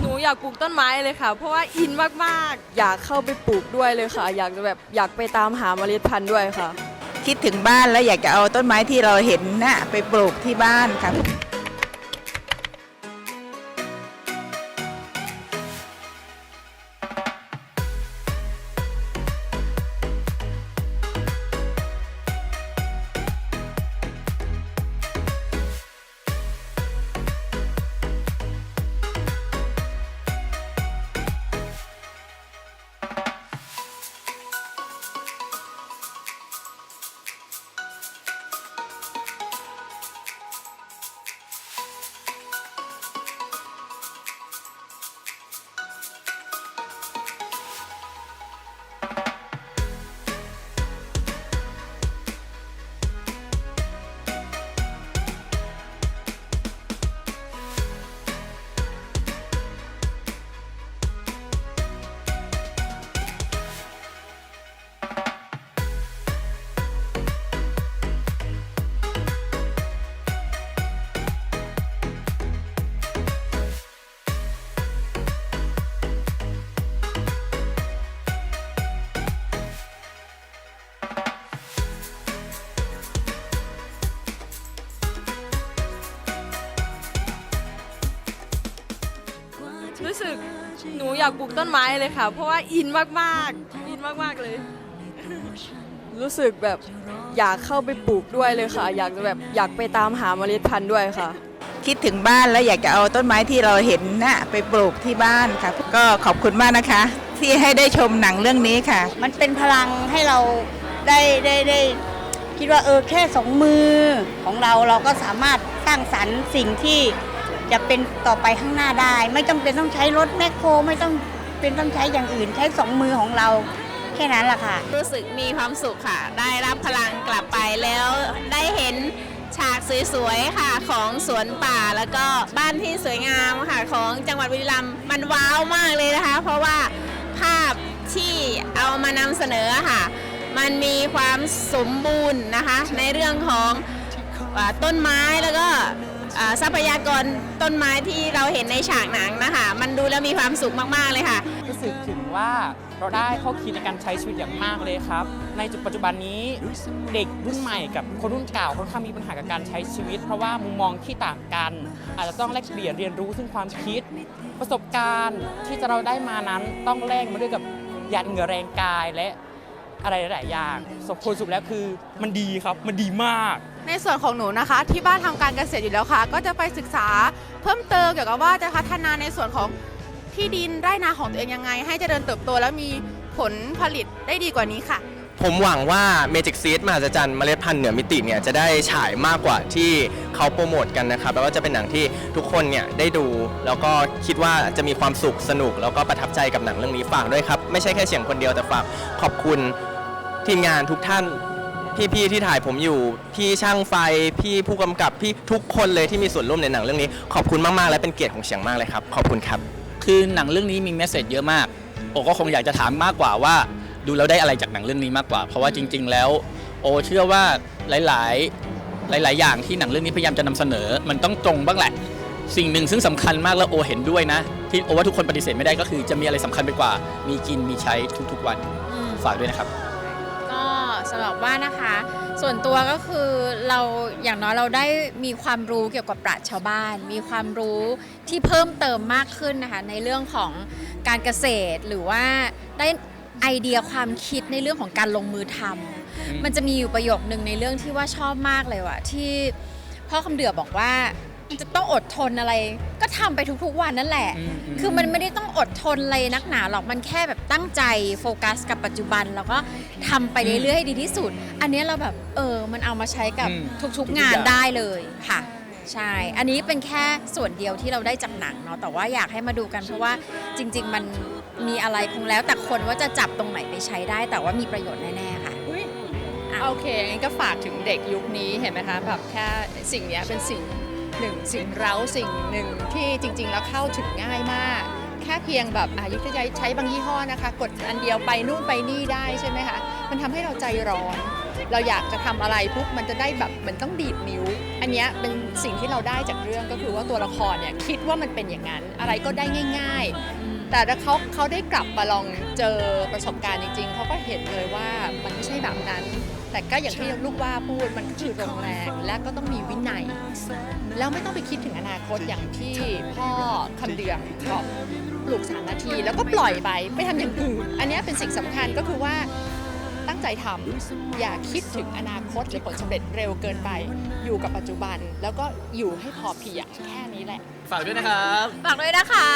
หนูอยากปลูกต้นไม้เลยค่ะ เพราะว่าอินมากๆ อยากเข้าไปปลูกด้วยเลยค่ะ อยากจะแบบอยากไปตามหาเมล็ดพันธุ์ด้วยค่ะ คิดถึงบ้านแล้วอยากจะเอาต้นไม้ที่เราเห็นน่ะไปปลูกที่บ้านค่ะ หนูอยากปลูกต้นไม้เลยค่ะ เพราะว่าอินมากๆ อินมากๆเลย รู้สึกแบบอยากเข้าไปปลูกด้วยเลยค่ะ อยากจะแบบอยากไปตามหาเมล็ดพันธุ์ด้วยค่ะ คิดถึงบ้านแล้วอยากจะเอาต้นไม้ที่เราเห็นน่ะไปปลูกที่บ้านค่ะ ก็ขอบคุณมากนะคะ ที่ให้ได้ชมหนังเรื่องนี้ค่ะ มันเป็นพลังให้เราได้ได้ได้ คิดว่าเออแค่สองมือของเราเราก็สามารถสร้างสรรค์สิ่งที่ จะเป็นต่อไปข้างหน้าได้ ไม่จำเป็นต้องใช้รถแมคโครไม่ต้องเป็นต้องใช้อย่างอื่น ใช้สองมือของเราแค่นั้นแหละค่ะ รู้สึกมีความสุขค่ะ ได้รับพลังกลับไปแล้วได้เห็นฉากสวยๆค่ะของสวนป่าแล้วก็บ้านที่สวยงามค่ะของจังหวัดบุรีรัมย์มันว้าวมากเลยนะคะ เพราะว่าภาพที่เอามานำเสนอค่ะ มันมีความสมบูรณ์นะคะ ในเรื่องของต้นไม้แล้วก็ ทรัพยากรต้นไม้ที่เราเห็นในฉากหนังนะคะ มันดูแล้วมีความสุขมาก ๆ เลยค่ะ รู้สึกถึงว่าเราได้ข้อคิดในการใช้ชีวิตอย่างมากเลยครับ ในจุดปัจจุบันนี้เด็กรุ่นใหม่กับคนรุ่นเก่าค่อนข้างมีปัญหากับการใช้ชีวิต เพราะว่ามุมมองที่ต่างกัน อาจจะต้องแลกเปลี่ยนเรียนรู้ซึ่งความคิด ประสบการณ์ที่จะเราได้มานั้นต้องแลกมาด้วยกับหยาดเหงื่อแรงกายและอะไรหลายๆอย่างสมผลสุดแล้วคือมันดีครับมันดีมาก ในส่วนของหนูนะคะ ที่บ้านทำการเกษตรอยู่แล้วค่ะ ก็จะไปศึกษาเพิ่มเติมเกี่ยวกับว่าจะพัฒนาในส่วนของที่ดินไร่นาของตัวเองยังไง ให้เจริญเติบโตและมีผลผลิตได้ดีกว่านี้ค่ะ ผมหวังว่า Magic Seed มหัศจรรย์เมล็ดพันธุ์เหนือมิติเนี่ยจะได้ฉายมากกว่าที่เขาโปรโมทกันนะครับแล้วก็จะเป็นหนังที่ทุกคนเนี่ยได้ดู แล้วก็คิดว่าจะมีความสุขสนุก แล้วก็ประทับใจกับหนังเรื่องนี้ฝากด้วยครับ ไม่ใช่แค่เสียงคนเดียวแต่ฝากขอบคุณทีมงานทุกท่าน พี่ๆที่ถ่ายผมอยู่ พี่ช่างไฟ พี่ผู้กำกับ พี่ทุกคนเลยที่มีส่วนร่วมในหนังเรื่องนี้ ขอบคุณมากๆ และเป็นเกียรติของเสียงมากเลยครับ ขอบคุณครับ คือหนังเรื่องนี้มีเมสเซจเยอะมากโอก็คงอยากจะถามมากกว่าว่า ดูแล้วได้อะไรจากหนังเรื่องนี้มากกว่า เพราะว่าจริง ๆ แล้ว โอเชื่อว่าหลายๆ หลาย ๆ อย่างที่หนังเรื่องนี้พยายามจะนำเสนอ มันต้องตรงบ้างแหละ สิ่งหนึ่งซึ่งสำคัญมากแล้วโอเห็นด้วยนะ ที่โอว่าทุกคนปฏิเสธไม่ได้ก็คือจะมีอะไรสำคัญไปกว่า มีกินมีใช้ทุกๆวันฝากด้วยนะครับก็ สำหรับว่านะคะ ส่วนตัวก็คือเราอย่างน้อยเราได้มีความรู้เกี่ยวกับปราชญ์ชาวบ้าน มีความรู้ที่เพิ่มเติมมากขึ้นนะคะในเรื่องของการเกษตรหรือว่าได้ไอเดียความคิดในเรื่องของการลงมือทำมันจะมีอยู่ประโยคนึงในเรื่องที่ว่าชอบมากเลยว่ะที่พ่อคำเดือบอกว่ามัน จะต้องอดทนอะไร ก็ทำไปทุกๆวันนั่นแหละ อืมอืม คือมันไม่ได้ต้องอดทนอะไรนักหนาหรอกมันแค่แบบตั้งใจโฟกัสกับปัจจุบัน แล้วก็ทำไปเรื่อยๆให้ดีที่สุด อันเนี้ยเราแบบเออมันเอามาใช้กับอืมทุกทุกๆๆงานอย่าง ได้เลยค่ะ ใช่ อันนี้เป็นแค่ส่วนเดียวที่เราได้จากหนังเนาะแต่ว่าอยากให้มาดูกัน เพราะว่าจริง ๆ มันมีอะไรคงแล้วแต่คนว่าจะจับตรงไหนไปใช้ได้ แต่ว่ามีประโยชน์แน่ๆค่ะโอเคงั้นก็ฝากถึงเด็กยุคนี้เห็นไหมคะแบบแค่สิ่งเนี้ยเป็นสิ่ง หนึ่งสิ่งเร้าสิ่งหนึ่งที่จริง ๆ แล้วเข้าถึงง่ายมาก แค่เพียงแบบอายุทยาใช้บางยี่ห้อนะคะ กดอันเดียวไปนู่นไปนี่ได้ใช่ไหมคะมันทำให้เราใจร้อน เราอยากจะทำอะไรปุ๊บมันจะได้แบบมันต้องดีดนิ้ว อันนี้เป็นสิ่งที่เราได้จากเรื่องก็คือว่าตัวละครเนี่ยคิดว่ามันเป็นอย่างนั้นอะไรก็ได้ง่าย ๆ แต่ถ้าเขาเขาได้กลับมาลองเจอประสบการณ์จริง ๆเขาก็เห็นเลยว่ามันไม่ใช่แบบนั้น แต่ก็อย่างที่ลูกว่าพูดมันก็คือโรงแรงและก็ต้องมีวินัย แล้วไม่ต้องไปคิดถึงอนาคตอย่างที่พ่อคำเดืองบอกปลูกสามนาที แล้วก็ปล่อยไปไปทำอย่างอื่นอันเนี้ยเป็นสิ่งสำคัญก็คือว่าตั้งใจทำอย่าคิดถึงอนาคตหรือผลสำเร็จเร็วเกินไป อยู่กับปัจจุบัน แล้วก็อยู่ให้พอเพียงแค่นี้แหละ ฝากด้วยนะครับ ฝากด้วยนะคะ